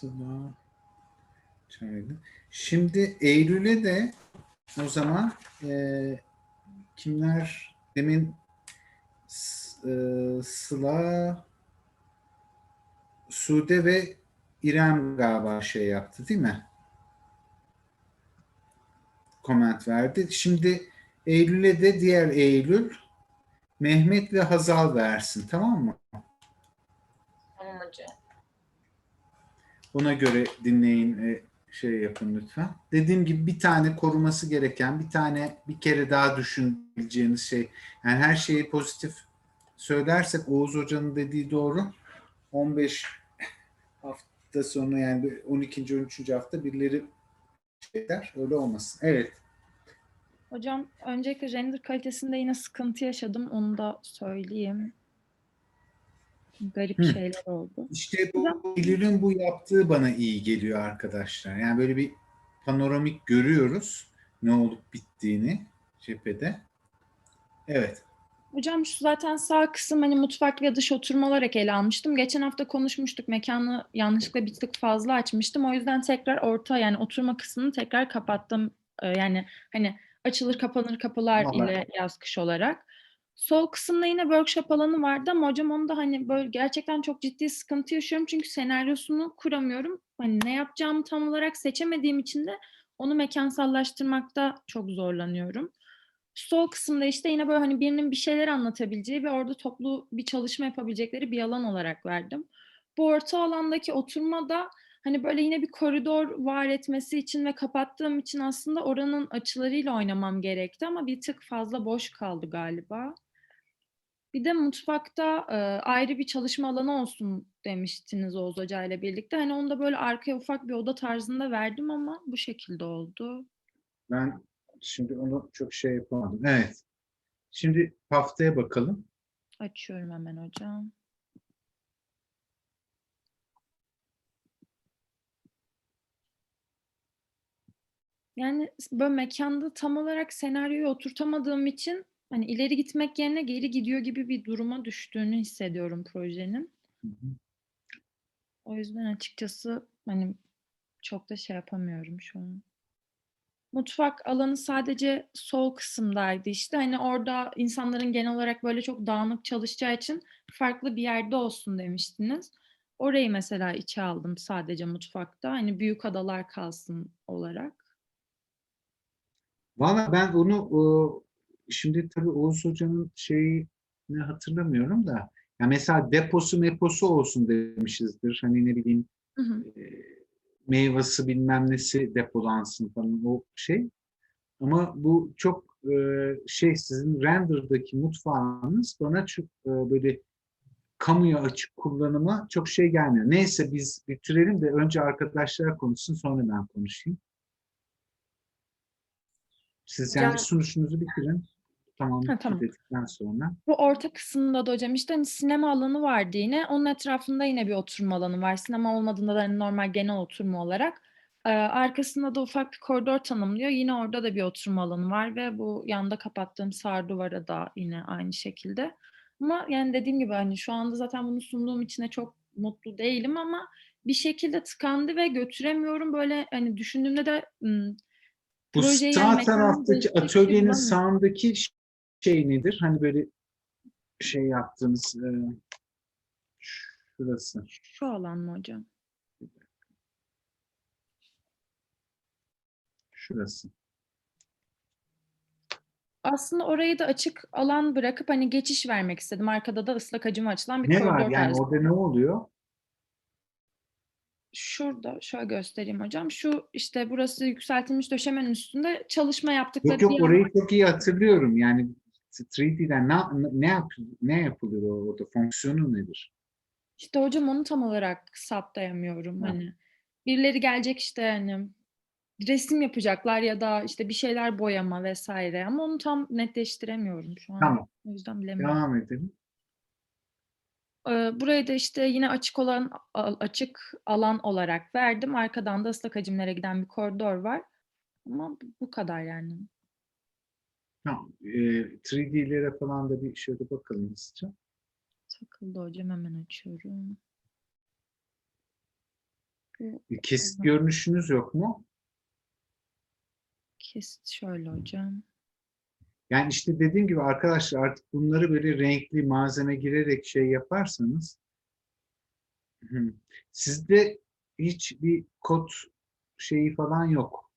Sıla çaydı. Şimdi Eylül'e de o zaman e, kimler demin e, Sıla Sude ve İrem galiba şey yaptı değil mi? Comment verdi. Şimdi Eylül'e de diğer Eylül Mehmet ve Hazal versin tamam mı? Tamam hocam. Ona göre dinleyin e, şey yapın lütfen. Dediğim gibi bir tane koruması gereken, bir tane bir kere daha düşüneceğiniz şey. Yani her şeyi pozitif söylersek Oğuz Hoca'nın dediği doğru. 15 hafta sonra yani 12. 13. hafta birileri şey der. Öyle olmasın. Evet. Hocam öncelikle render kalitesinde yine sıkıntı yaşadım. Onu da söyleyeyim. Garip Hı. şeyler oldu. İşte bu Eylül'ün bu yaptığı bana iyi geliyor arkadaşlar. Yani böyle bir panoramik görüyoruz ne olup bittiğini cephede. Evet. Hocam şu zaten sağ kısım hani mutfak ve dış oturma olarak ele almıştım. Geçen hafta konuşmuştuk. Mekanı yanlışlıkla bir tık fazla açmıştım. O yüzden tekrar orta yani oturma kısmını tekrar kapattım. Ee, yani hani açılır kapanır kapılar Vallahi. ile yaz kış olarak. Sol kısımda yine workshop alanı vardı ama hocam onda hani böyle gerçekten çok ciddi sıkıntı yaşıyorum. Çünkü senaryosunu kuramıyorum. Hani ne yapacağımı tam olarak seçemediğim için de onu mekansallaştırmakta çok zorlanıyorum. Sol kısımda işte yine böyle hani birinin bir şeyler anlatabileceği ve orada toplu bir çalışma yapabilecekleri bir alan olarak verdim. Bu orta alandaki oturma da hani böyle yine bir koridor var etmesi için ve kapattığım için aslında oranın açılarıyla oynamam gerekti ama bir tık fazla boş kaldı galiba. Bir de mutfakta e, ayrı bir çalışma alanı olsun demiştiniz Oğuz Hoca ile birlikte. Hani onu da böyle arkaya ufak bir oda tarzında verdim ama bu şekilde oldu. Ben şimdi onu çok şey yapamadım. Evet. Şimdi haftaya bakalım. Açıyorum hemen hocam. Yani böyle mekanda tam olarak senaryoyu oturtamadığım için hani ileri gitmek yerine geri gidiyor gibi bir duruma düştüğünü hissediyorum projenin. Hı hı. O yüzden açıkçası hani çok da şey yapamıyorum şu an. Mutfak alanı sadece sol kısımdaydı işte. Hani orada insanların genel olarak böyle çok dağınık çalışacağı için farklı bir yerde olsun demiştiniz. Orayı mesela içe aldım sadece mutfakta. Hani büyük adalar kalsın olarak. Valla ben onu o, şimdi tabii Oğuz Hoca'nın şeyini hatırlamıyorum da ya mesela deposu meposu olsun demişizdir. Hani ne bileyim Hı hı. e, meyvesi bilmem nesi depolansın falan o şey. Ama bu çok e, şey sizin render'daki mutfağınız bana çok e, böyle kamuya açık kullanıma çok şey gelmiyor. Neyse biz bitirelim de önce arkadaşlar konuşsun sonra ben konuşayım. Siz yani bir sunuşunuzu bitirin. Tamam, Ha, tamam. dedikten sonra. Bu orta kısımda da hocam işte hani sinema alanı vardı yine. Onun etrafında yine bir oturma alanı var. Sinema olmadığında da hani normal genel oturma olarak. Ee, arkasında da ufak bir koridor tanımlıyor. Yine orada da bir oturma alanı var ve bu yanda kapattığım sağ duvara da yine aynı şekilde. Ama yani dediğim gibi hani şu anda zaten bunu sunduğum için de çok mutlu değilim ama bir şekilde tıkandı ve götüremiyorum. Böyle hani düşündüğümde de ım, Bu projeyi sağ taraftaki atölyenin sağındaki şey nedir? Hani böyle şey yaptığınız e, şurası. Şu alan mı hocam? Şurası. Aslında orayı da açık alan bırakıp hani geçiş vermek istedim. Arkada da ıslak hacıma açılan bir Ne koridor var yani tarzı. orada ne oluyor? Şurada şöyle göstereyim hocam. Şu işte burası yükseltilmiş döşemenin üstünde çalışma yaptıkları Yok yok bir orayı çok iyi hatırlıyorum. Yani 3D'den ne, ne, yap, ne yapılıyor orada? Fonksiyonu nedir? İşte hocam onu tam olarak saptayamıyorum Ha. hani. Birileri gelecek işte hani resim yapacaklar ya da işte bir şeyler boyama vesaire ama onu tam netleştiremiyorum şu an. Tamam. O yüzden bilemiyorum. Devam edelim. Burayı da işte yine açık olan açık alan olarak verdim. Arkadan da ıslak hacimlere giden bir koridor var. Ama bu- kadar yani. Tamam. E, 3D'lere falan da bir şöyle bakalım hızlıca. Takıldı hocam hemen açıyorum. Kesit görünüşünüz yok mu? kesit şöyle hocam. Yani işte dediğim gibi arkadaşlar artık bunları böyle renkli malzeme girerek şey yaparsanız sizde hiç bir kod şeyi falan yok.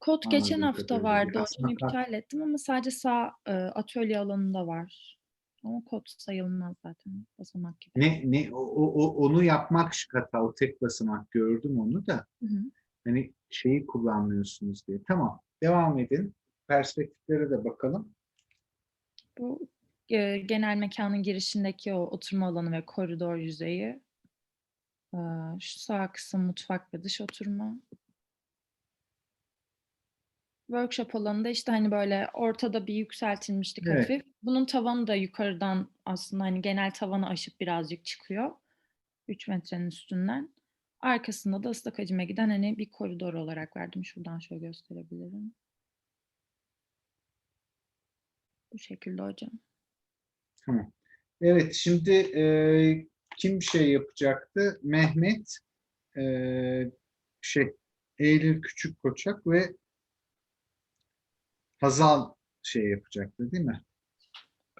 Kod geçen hafta vardı aslında kar- iptal ettim ama sadece sağ e, atölye alanında var. Ama kod sayılmaz zaten basamak gibi. Ne ne o- o- onu yapmak hata o tek basamak gördüm onu da Hı hı. hani şeyi kullanmıyorsunuz diye. Tamam. Devam edin. Perspektiflere de bakalım. Bu e, genel mekanın girişindeki o oturma alanı ve koridor yüzeyi. E, şu sağ kısım mutfak ve dış oturma. Workshop alanında işte hani böyle ortada bir yükseltilmişlik Evet. hafif. Bunun tavanı da yukarıdan aslında hani genel tavanı aşıp birazcık çıkıyor. 3 metrenin üstünden. Arkasında da ıslak hacime giden hani bir koridor olarak verdim. Şuradan şöyle gösterebilirim. Bu şekilde hocam. Tamam. Evet şimdi e, kim şey yapacaktı? Mehmet e, şey Eylül Küçük Koçak ve Hazal şey yapacaktı değil mi?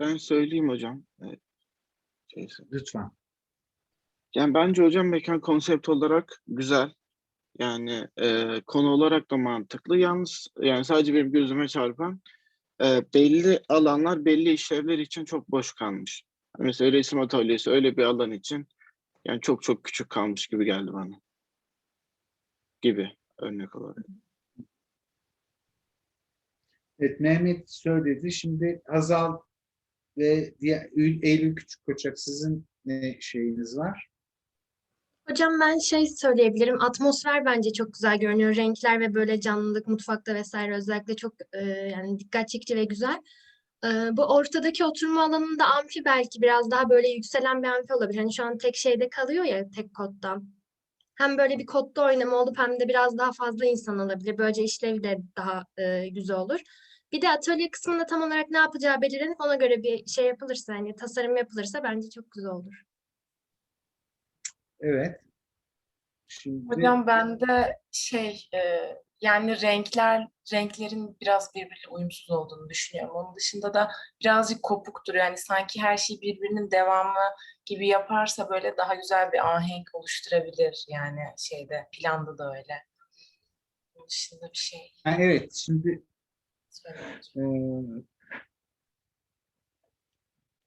Ben söyleyeyim hocam. Evet. Şeyse. Lütfen. Yani bence hocam mekan konsept olarak güzel. Yani e, konu olarak da mantıklı. Yalnız yani sadece benim gözüme çarpan e, belli alanlar belli işlevler için çok boş kalmış. Mesela resim atölyesi öyle bir alan için yani çok çok küçük kalmış gibi geldi bana. Gibi örnek olarak. Evet Mehmet söyledi. Şimdi Hazal ve diğer Eylül Küçük Koçak sizin ne şeyiniz var? Hocam ben şey söyleyebilirim. Atmosfer bence çok güzel görünüyor. Renkler ve böyle canlılık mutfakta vesaire özellikle çok e, yani dikkat çekici ve güzel. E, bu ortadaki oturma alanında amfi belki biraz daha böyle yükselen bir amfi olabilir. Hani şu an tek şeyde kalıyor ya tek kodda. Hem böyle bir kodda oynama olup hem de biraz daha fazla insan alabilir. Böylece işlevi de daha e, güzel olur. Bir de atölye kısmında tam olarak ne yapacağı belirlenip ona göre bir şey yapılırsa, hani tasarım yapılırsa bence çok güzel olur. Evet. Şimdi Hocam ben de şey e, yani renkler renklerin biraz birbiriyle uyumsuz olduğunu düşünüyorum. Onun dışında da birazcık kopuktur. Yani sanki her şey birbirinin devamı gibi yaparsa böyle daha güzel bir ahenk oluşturabilir. Yani şeyde planda da öyle. Onun dışında bir şey Ha, evet şimdi söyleyeceğim. Ee,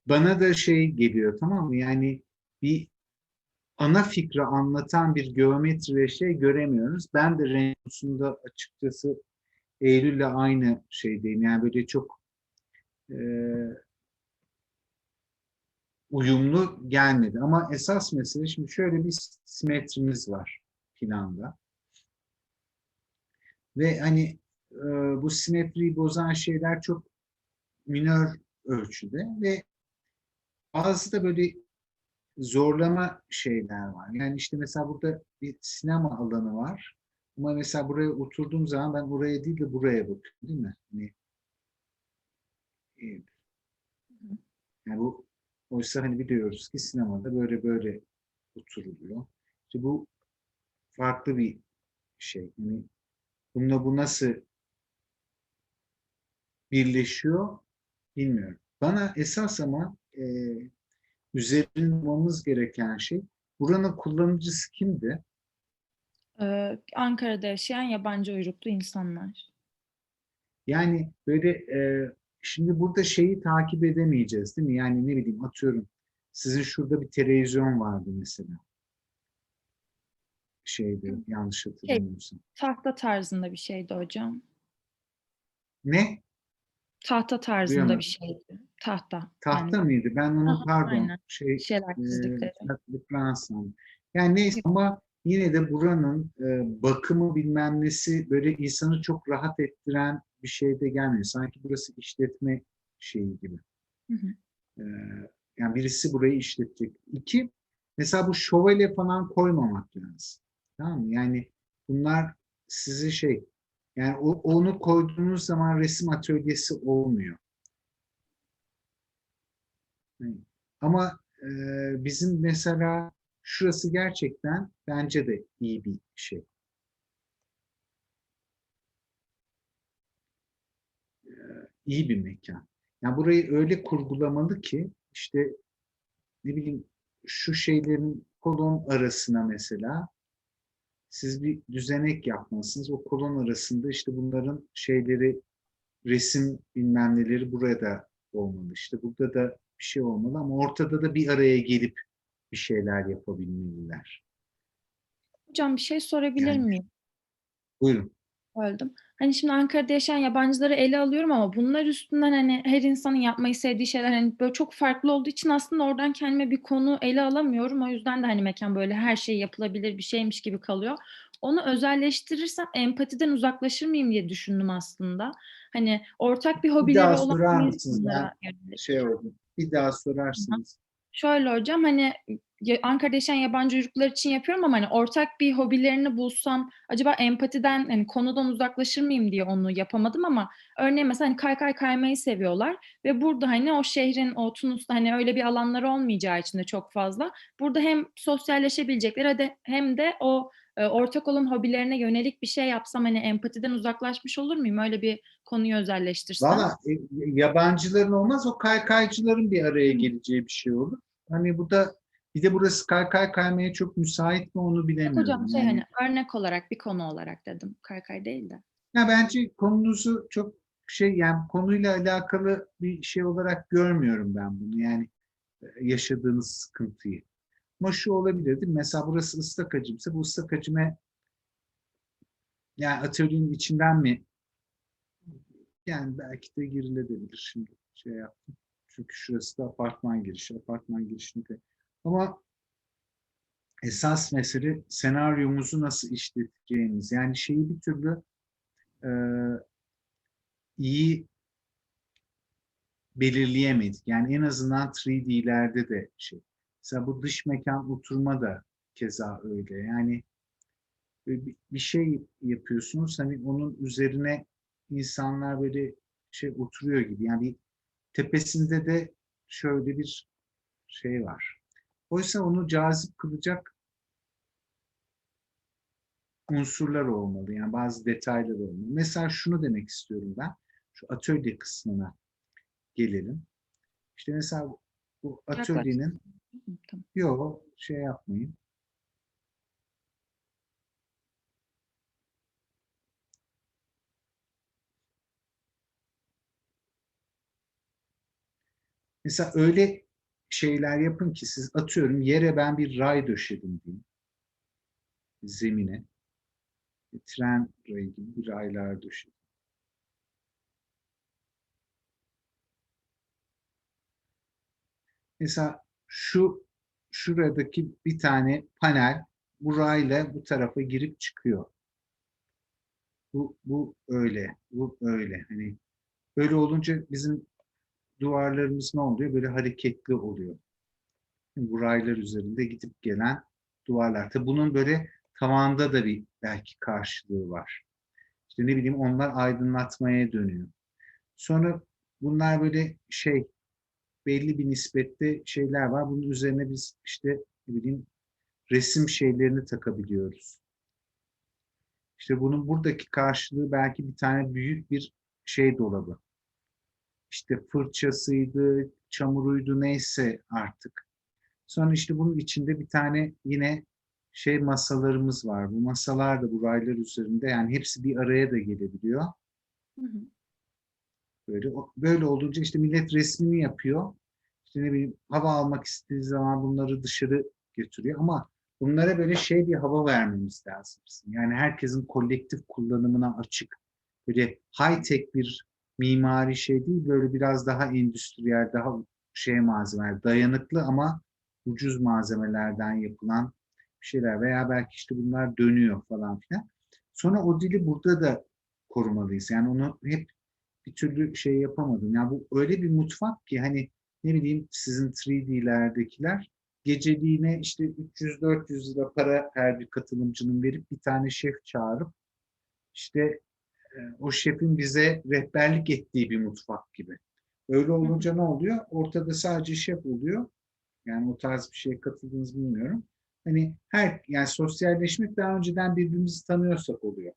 bana da şey geliyor tamam mı? Yani bir ana fikri anlatan bir geometri ve şey göremiyoruz. Ben de renk konusunda açıkçası Eylül'le aynı şeydeyim. Yani böyle çok e, uyumlu gelmedi. Ama esas mesele şimdi şöyle bir simetrimiz var planda. Ve hani e, bu simetriyi bozan şeyler çok minör ölçüde ve bazı da böyle zorlama şeyler var. Yani işte mesela burada bir sinema alanı var. Ama mesela buraya oturduğum zaman ben oraya değil de buraya bakıyorum değil mi? Hani, e, yani bu oysa hani biliyoruz ki sinemada böyle böyle oturuluyor. İşte bu farklı bir şey. Yani bununla bu nasıl birleşiyor bilmiyorum. Bana esas ama e, üzerinde olmamız gereken şey buranın kullanıcısı kimdi? Ee, Ankara'da yaşayan yabancı uyruklu insanlar. Yani böyle e, şimdi burada şeyi takip edemeyeceğiz değil mi? Yani ne bileyim atıyorum sizin şurada bir televizyon vardı mesela. Şeyde yanlış hatırlamıyorsam. Tahta tarzında bir şeydi hocam. Ne? Tahta tarzında Duyamadım. bir şeydi. Tahta. Tahta yani mıydı? Ben onu Aha, pardon aynen. şey şeyler e, çizdikleri. Fransa'nın. Yani neyse ama yine de buranın e, bakımı bilmem nesi böyle insanı çok rahat ettiren bir şey de gelmiyor. Sanki burası işletme şeyi gibi. Hı hı. E, yani birisi burayı işletecek. İki, mesela bu şövalye falan koymamak lazım. Tamam mı? Yani bunlar sizi şey Yani o, onu koyduğunuz zaman resim atölyesi olmuyor. Ama e, bizim mesela şurası gerçekten bence de iyi bir şey. E, iyi bir mekan. Yani burayı öyle kurgulamalı ki işte ne bileyim şu şeylerin kolon arasına mesela siz bir düzenek yapmalısınız. O kolon arasında işte bunların şeyleri resim bilmem neleri buraya da olmalı. İşte burada da bir şey olmalı ama ortada da bir araya gelip bir şeyler yapabilmeliler. Hocam bir şey sorabilir Yani- miyim? Buyurun. Böldüm. Hani şimdi Ankara'da yaşayan yabancıları ele alıyorum ama bunlar üstünden hani her insanın yapmayı sevdiği şeyler hani böyle çok farklı olduğu için aslında oradan kendime bir konu ele alamıyorum. O yüzden de hani mekan böyle her şey yapılabilir bir şeymiş gibi kalıyor. Onu özelleştirirsem empatiden uzaklaşır mıyım diye düşündüm aslında. Hani ortak bir hobileri olan insanlara yönelik. Şey oldu. Bir daha sorarsınız. Şöyle hocam hani Ankara'da yaşayan yabancı çocuklar için yapıyorum ama hani ortak bir hobilerini bulsam acaba empatiden hani konudan uzaklaşır mıyım diye onu yapamadım ama örneğin mesela hani kaykay kaymayı seviyorlar ve burada hani o şehrin o Tunus'ta hani öyle bir alanları olmayacağı için de çok fazla burada hem sosyalleşebilecekleri hem de o e, ortak olan hobilerine yönelik bir şey yapsam hani empatiden uzaklaşmış olur muyum? Öyle bir konuyu özelleştirsem. Valla e, yabancıların olmaz o kaykaycıların bir araya geleceği bir şey olur. Hani bu da bir de burası kaykay kaymaya çok müsait mi onu bilemiyorum. Hocam şey Yani- hani örnek olarak bir konu olarak dedim. Kaykay değil de. Ya bence konunuzu çok şey yani konuyla alakalı bir şey olarak görmüyorum ben bunu. Yani e, yaşadığınız sıkıntıyı. Ama şu olabilirdi. Mesela burası ıslak hacimse bu ıslak hacime yani atölyenin içinden mi yani belki de girilebilir şimdi şey yaptım. Çünkü şurası da apartman girişi. Apartman girişinde. Ama esas mesele senaryomuzu nasıl işleteceğimiz. Yani şeyi bir türlü e, iyi belirleyemedik. Yani en azından 3D'lerde de şey. Mesela bu dış mekan oturma da keza öyle. Yani böyle bir- şey yapıyorsunuz hani onun üzerine insanlar böyle şey oturuyor gibi. Yani tepesinde de şöyle bir şey var. Oysa onu cazip kılacak unsurlar olmalı. Yani bazı detaylar olmalı. Mesela şunu demek istiyorum ben. Şu atölye kısmına gelelim. İşte mesela bu atölyenin Tamam. yok şey yapmayın. Mesela öyle şeyler yapın ki siz atıyorum yere ben bir ray döşedim diyeyim. Zemine. Bir tren rayı gibi bir raylar döşedim. Mesela şu şuradaki bir tane panel bu rayla bu tarafa girip çıkıyor. Bu, bu öyle, bu öyle. Hani böyle olunca bizim duvarlarımız ne oluyor? Böyle hareketli oluyor. Bu raylar üzerinde gidip gelen duvarlar. Tabii bunun böyle tavanda da bir belki karşılığı var. İşte ne bileyim onlar aydınlatmaya dönüyor. Sonra bunlar böyle şey belli bir nispette şeyler var. Bunun üzerine biz işte ne bileyim resim şeylerini takabiliyoruz. İşte bunun buradaki karşılığı belki bir tane büyük bir şey dolabı. İşte fırçasıydı, çamuruydu neyse artık. Sonra işte bunun içinde bir tane yine şey masalarımız var. Bu masalar da bu raylar üzerinde yani hepsi bir araya da gelebiliyor. Hı hı. Böyle böyle olunca işte millet resmini yapıyor. İşte ne bileyim hava almak istediği zaman bunları dışarı götürüyor ama bunlara böyle şey bir hava vermemiz lazım. Yani herkesin kolektif kullanımına açık. Böyle high tech bir mimari şey değil, böyle biraz daha endüstriyel, daha şey malzemeler, dayanıklı ama ucuz malzemelerden yapılan bir şeyler veya belki işte bunlar dönüyor falan filan. Sonra o dili burada da korumalıyız. Yani onu hep bir türlü şey yapamadım. Yani bu öyle bir mutfak ki hani ne bileyim sizin 3D'lerdekiler geceliğine işte 300-400 lira para her bir katılımcının verip bir tane şef çağırıp işte o şefin bize rehberlik ettiği bir mutfak gibi. Öyle olunca ne oluyor? Ortada sadece şef oluyor. Yani o tarz bir şeye katıldınız bilmiyorum. Hani her yani sosyalleşmek daha önceden birbirimizi tanıyorsak oluyor.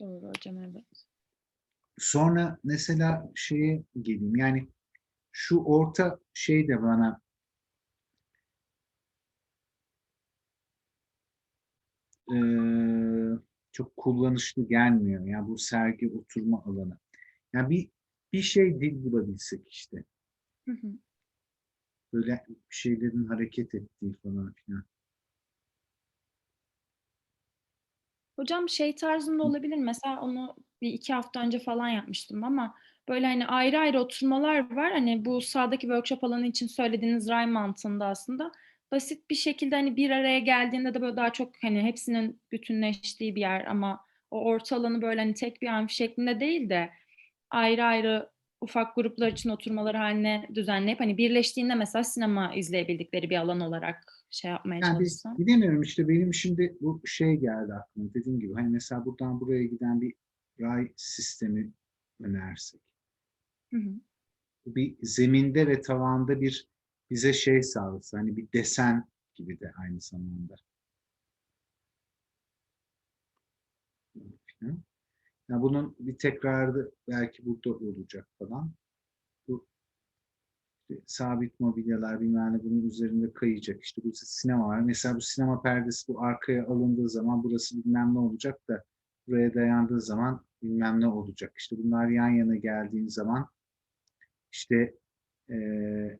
Doğru hocam evet. Sonra mesela şeye geleyim. Yani şu orta şey de bana eee, çok kullanışlı gelmiyor. Yani bu sergi oturma alanı. Yani bir bir şey dil bulabilsek işte. Hı hı. Böyle bir şeylerin hareket ettiği falan filan. Hocam şey tarzında olabilir. Mesela onu bir iki hafta önce falan yapmıştım ama böyle hani ayrı ayrı oturmalar var. Hani bu sağdaki workshop alanı için söylediğiniz ray mantığında aslında basit bir şekilde hani bir araya geldiğinde de böyle daha çok hani hepsinin bütünleştiği bir yer ama o orta alanı böyle hani tek bir amfi şeklinde değil de ayrı ayrı ufak gruplar için oturmalar haline düzenleyip hani birleştiğinde mesela sinema izleyebildikleri bir alan olarak şey yapmaya Yani çalışsam. bilemiyorum işte benim şimdi bu şey geldi aklıma dediğim gibi hani mesela buradan buraya giden bir ray sistemi önersek. Hı hı. Bir zeminde ve tavanda bir bize şey sağlasa hani bir desen gibi de aynı zamanda. Filan. Ya bunun bir tekrarı belki burada olacak falan. Bu sabit mobilyalar bilmem ne bunun üzerinde kayacak. İşte bu sinema var. Mesela bu sinema perdesi bu arkaya alındığı zaman burası bilmem ne olacak da buraya dayandığı zaman bilmem ne olacak. İşte bunlar yan yana geldiğin zaman işte eee,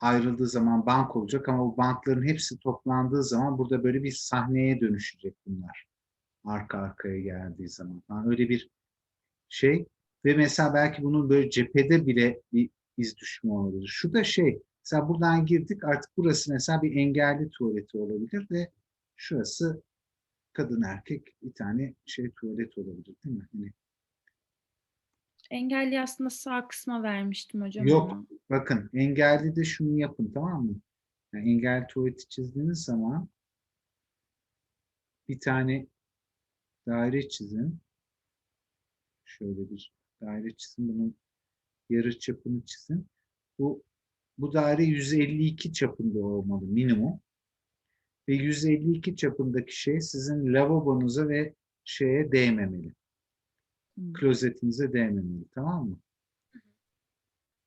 ayrıldığı zaman bank olacak ama bu bankların hepsi toplandığı zaman burada böyle bir sahneye dönüşecek bunlar. Arka arkaya geldiği zaman. Yani öyle bir şey ve mesela belki bunun böyle cephede bile bir iz düşme olabilir. Şu da şey, mesela buradan girdik artık burası mesela bir engelli tuvaleti olabilir ve şurası kadın erkek bir tane şey tuvalet olabilir değil mi? Hani Engelli aslında sağ kısma vermiştim hocam Yok. ama. Bakın engelli de şunu yapın tamam mı? Yani engelli tuvaleti çizdiğiniz zaman bir tane daire çizin. Şöyle bir daire çizin. Bunun yarı çapını çizin. Bu bu daire 152 çapında olmalı minimum. Ve 152 çapındaki şey sizin lavabonuza ve şeye değmemeli. Klozetinize değmemeli. Tamam mı?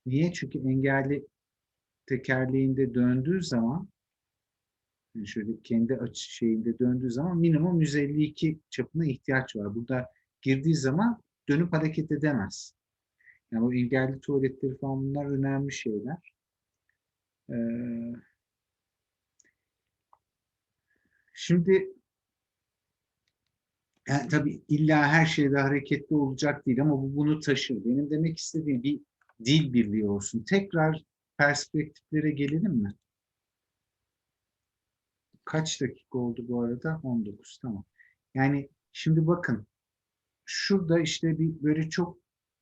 Niye? Çünkü engelli tekerleğinde döndüğü zaman yani şöyle kendi açı şeyinde döndüğü zaman minimum 152 çapına ihtiyaç var. Burada girdiği zaman dönüp hareket edemez. Yani o engelli tuvaletleri falan bunlar önemli şeyler. Ee, şimdi yani tabii illa her şeyde hareketli olacak değil ama bu bunu taşır. Benim demek istediğim bir dil birliği olsun. Tekrar perspektiflere gelelim mi? Kaç dakika oldu bu arada? 19 tamam. Yani şimdi bakın şurada işte bir böyle çok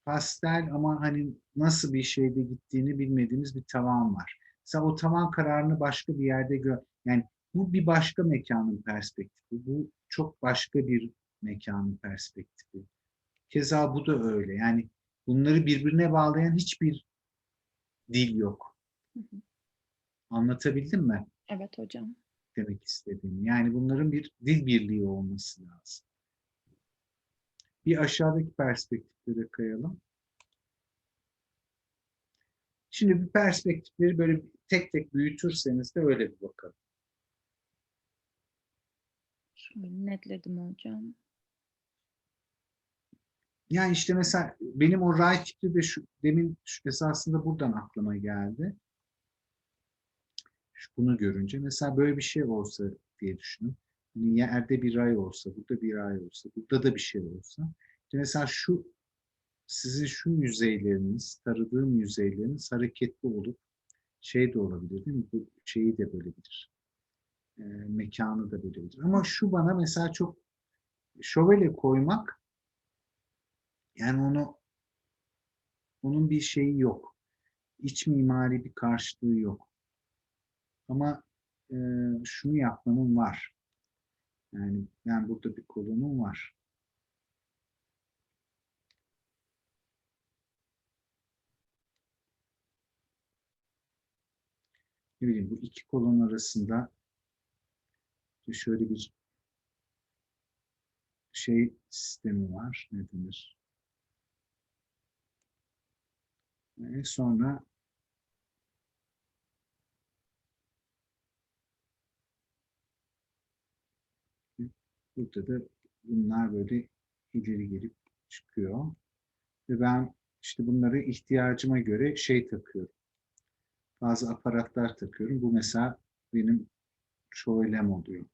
pastel ama hani nasıl bir şeyde gittiğini bilmediğimiz bir tavan var. Mesela o tavan kararını başka bir yerde gör. Yani bu bir başka mekanın perspektifi. Bu çok başka bir mekanın perspektifi. Keza bu da öyle. Yani bunları birbirine bağlayan hiçbir dil yok. Hı hı. Anlatabildim mi Evet hocam. demek istediğim? Yani bunların bir dil birliği olması lazım. Bir aşağıdaki perspektiflere kayalım. Şimdi bir perspektifleri böyle tek tek büyütürseniz de öyle bir bakalım. Şöyle netledim hocam. Yani işte mesela benim o ray fikri de şu, demin şu- esasında buradan aklıma geldi. Şu, bunu görünce mesela böyle bir şey olsa diye düşünün. Hani yerde bir ray olsa, burada bir ray olsa, burada da bir şey olsa. İşte mesela şu sizin şu yüzeyleriniz, taradığım yüzeyleriniz hareketli olup şey de olabilir değil mi? Bu şeyi de bölebilir. Ee, mekanı da bölebilir. Ama şu bana mesela çok şövalye koymak yani onu onun bir şeyi yok. İç mimari bir karşılığı yok. Ama e, şunu yapmanın var. Yani ben burada bir kolonum var. Ne bileyim bu iki kolon arasında şöyle bir şey sistemi var. Ne denir? Sonra burada da bunlar böyle ileri gelip çıkıyor. Ve ben işte bunları ihtiyacıma göre şey takıyorum. Bazı aparatlar takıyorum. Bu mesela benim şöylem oluyor.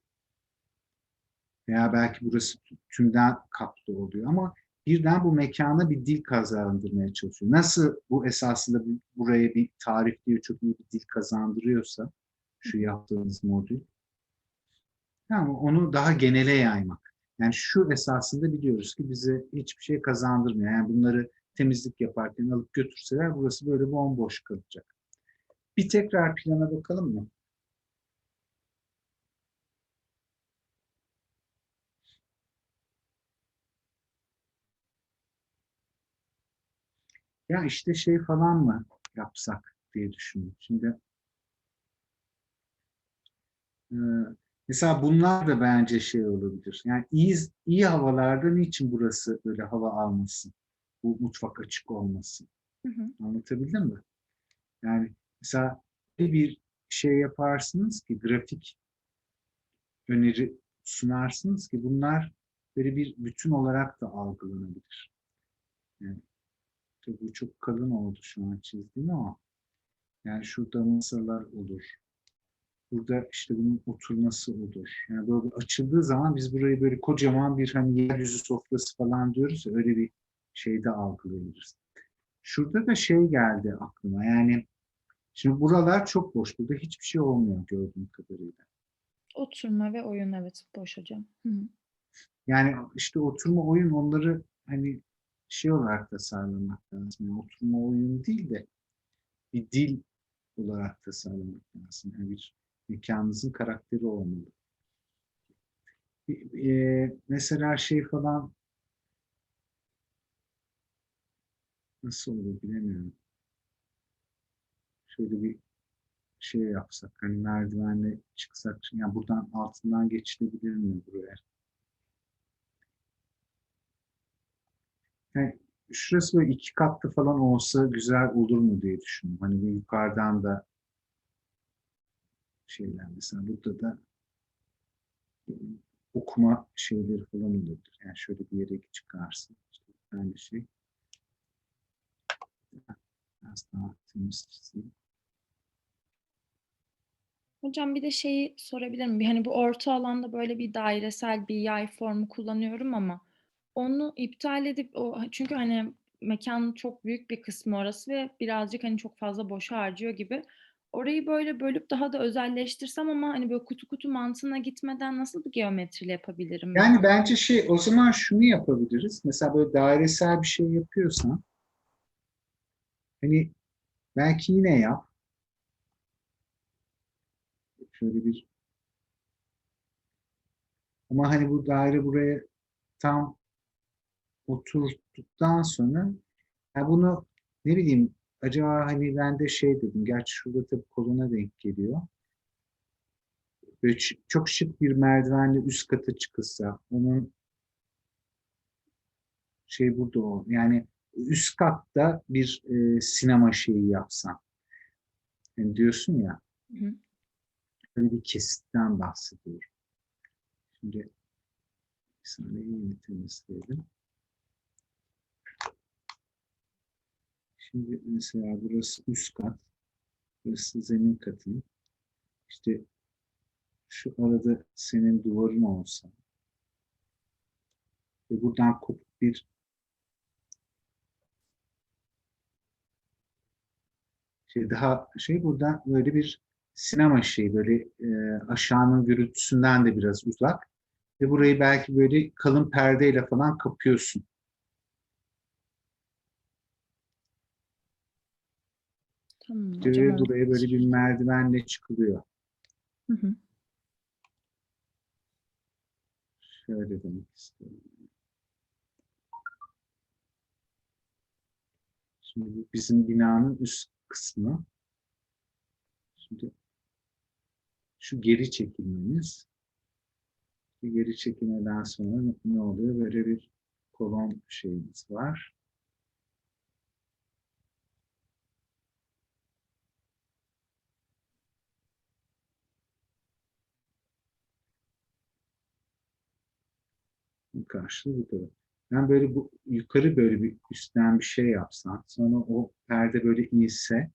Veya belki burası tümden kaplı oluyor ama birden bu mekana bir dil kazandırmaya çalışıyor. Nasıl bu esasında bu- buraya bir tarif diyor çok iyi bir dil kazandırıyorsa şu yaptığınız modül. Yani onu daha genele yaymak. Yani şu esasında biliyoruz ki bize hiçbir şey kazandırmıyor. Yani bunları temizlik yaparken alıp götürseler burası böyle bomboş kalacak. Bir tekrar plana bakalım mı? Ya işte şey falan mı yapsak diye düşündüm. Şimdi e, mesela bunlar da bence şey olabilir. Yani iyi, iyi havalarda niçin burası böyle hava almasın? Bu mutfak açık olmasın. Hı hı. Anlatabildim mi? Yani mesela bir- bir şey yaparsınız ki grafik öneri sunarsınız ki bunlar böyle bir bütün olarak da algılanabilir. Yani tabii bu çok kalın oldu şu an çizdiğim ama yani şurada masalar olur. Burada işte bunun oturması olur. Yani böyle açıldığı zaman biz burayı böyle kocaman bir hani yeryüzü sofrası falan diyoruz ya öyle bir şeyde algılayabiliriz. Şurada da şey geldi aklıma. Yani şimdi buralar çok boş. Burada hiçbir şey olmuyor gördüğüm kadarıyla. Oturma ve oyun evet boş hocam. Hı hı. Yani işte oturma oyun onları hani şey olarak tasarlamak lazım. Yani oturma oyun değil de bir dil olarak tasarlamak lazım. Yani bir mekanınızın karakteri olmalı. Bir- e, mesela şey falan nasıl olur bilemiyorum. Şöyle bir şey yapsak hani merdivenle çıksak yani buradan altından geçilebilir mi buraya? Yani şurası böyle iki katlı falan olsa güzel olur mu diye düşündüm. Hani bir yukarıdan da şeyler mesela burada da e, okuma şeyleri falan olabilir. Yani şöyle bir yere çıkarsın. İşte bir şey. Biraz daha temiz çizeyim. Hocam bir de şeyi sorabilir miyim? Hani bu orta alanda böyle bir dairesel bir yay formu kullanıyorum ama onu iptal edip o çünkü hani mekanın çok büyük bir kısmı orası ve birazcık hani çok fazla boş harcıyor gibi. Orayı böyle bölüp daha da özelleştirsem ama hani böyle kutu kutu mantığına gitmeden nasıl bir geometriyle yapabilirim? ben? Yani bence şey o zaman şunu yapabiliriz. Mesela böyle dairesel bir şey yapıyorsan hani belki yine yap. Şöyle bir ama hani bu daire buraya tam oturduktan sonra ya bunu ne bileyim acaba hani ben de şey dedim gerçi şurada tabii koluna denk geliyor. Böyle çok şık bir merdivenle üst kata çıkılsa onun şey burada o yani üst katta bir e, sinema şeyi yapsam. Yani diyorsun ya Hı hı. böyle bir kesitten bahsediyorum. Şimdi bir saniye yine temizleyelim. Şimdi mesela burası üst kat. Burası zemin katı. İşte şu arada senin duvarın olsa ve buradan kopuk bir şey daha şey buradan böyle bir sinema şeyi böyle e, aşağının gürültüsünden de biraz uzak ve burayı belki böyle kalın perdeyle falan kapıyorsun. Tamam oldu. buraya böyle bir merdivenle çıkılıyor. Hı hı. Şöyle demek istiyorum. Şimdi bizim binanın üst kısmı. Şimdi şu geri çekilmemiz. Geri çekilmeden sonra ne oluyor? Böyle bir kolon şeyimiz var. Karşılığı taraf. Ben böyle bu yukarı böyle bir üstten bir şey yapsam, sonra o perde böyle inse,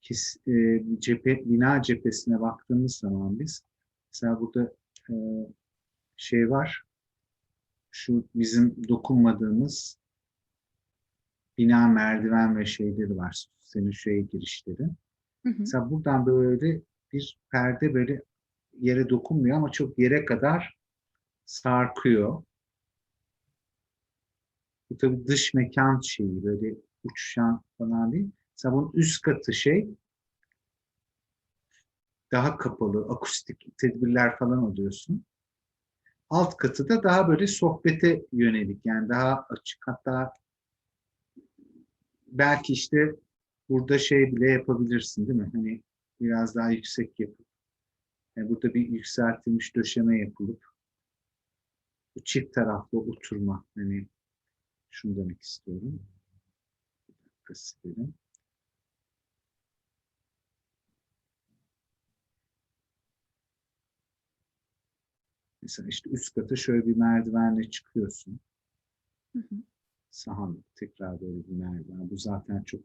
kes, e, cephe, bina cephesine baktığımız zaman biz, mesela burada e, şey var, şu bizim dokunmadığımız bina merdiven ve şeyleri var, senin şeye girişleri. Hı hı. Mesela buradan böyle bir perde böyle yere dokunmuyor ama çok yere kadar sarkıyor. Bu tabii dış mekan şeyi böyle uçuşan falan değil. Mesela bunun üst katı şey daha kapalı, akustik tedbirler falan alıyorsun. Alt katı da daha böyle sohbete yönelik yani daha açık hatta belki işte burada şey bile yapabilirsin değil mi? Hani biraz daha yüksek yapıp yani burada bir yükseltilmiş döşeme yapılıp çift taraflı oturma hani şunu demek istiyorum. Bir dakika silelim. Mesela işte üst kata şöyle bir merdivenle çıkıyorsun. Hı hı. Sahan tekrar böyle bir merdiven. Bu zaten çok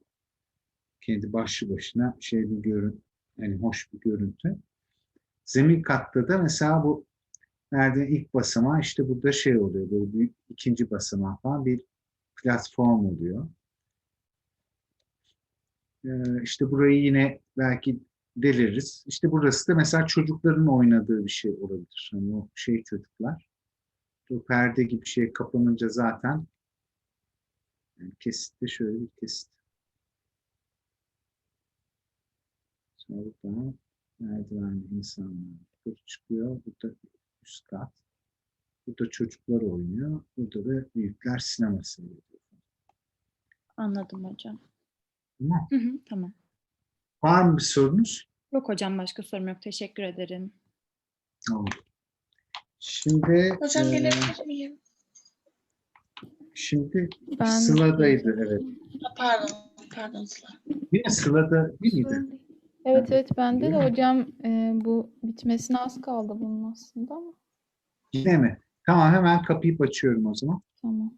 kendi başlı başına şey bir görün, yani hoş bir görüntü. Zemin katta da mesela bu merdiven ilk basamağı işte burada şey oluyor. Böyle bir ikinci basamağı falan bir platform oluyor. Ee, işte burayı yine belki deliriz. İşte burası da mesela çocukların oynadığı bir şey olabilir. Hani o şey çocuklar. O perde gibi şey kapanınca zaten yani kesitte şöyle bir kesit. Sonra merdivenli insanlar çıkıyor. Burada üst kat. Burada çocuklar oynuyor. Burada da büyükler sinema seyrediyor. Anladım hocam. Tamam. Hı hı, tamam. Var mı bir sorunuz? Yok hocam başka sorum yok. Teşekkür ederim. Tamam. Şimdi Hocam eee, gelebilir miyim? şimdi Ben Sıla'daydı evet. Pardon, pardon Sıla. Mi? Sıla'da değil miydi? Evet evet bende de Değil mi? hocam e, bu bitmesine az kaldı bunun aslında ama Yine mi? Tamam hemen kapayıp açıyorum o zaman. tamam.